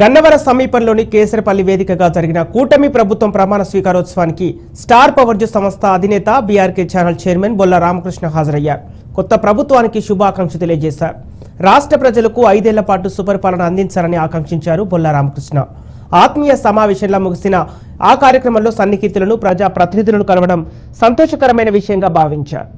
గన్నవర సమీపంలోని కేసరపల్లి వేదికగా జరిగిన కూటమి ప్రభుత్వం ప్రమాణ స్వీకారోత్సవానికి స్టార్ పవర్జు సంస్థ అధినేత BRK channel chairman Bolla Ramakrishna హాజరయ్యారు. కొత్త ప్రభుత్వానికి శుభాకాంక్షలు తెలియజేశారు. రాష్ట్ర ప్రజలకు ఐదేళ్ళ పాటు సుపరిపాలన అందించాలని ఆకాంక్షించారు బొల్ల రామకృష్ణ. ఆత్మీయ సమావేశంలో ముగిసిన ఆ కార్యక్రమంలో సన్నిహితులను ప్రజా ప్రతినిధులను కలవడం సంతోషకరమైన విషయంగా భావించారు.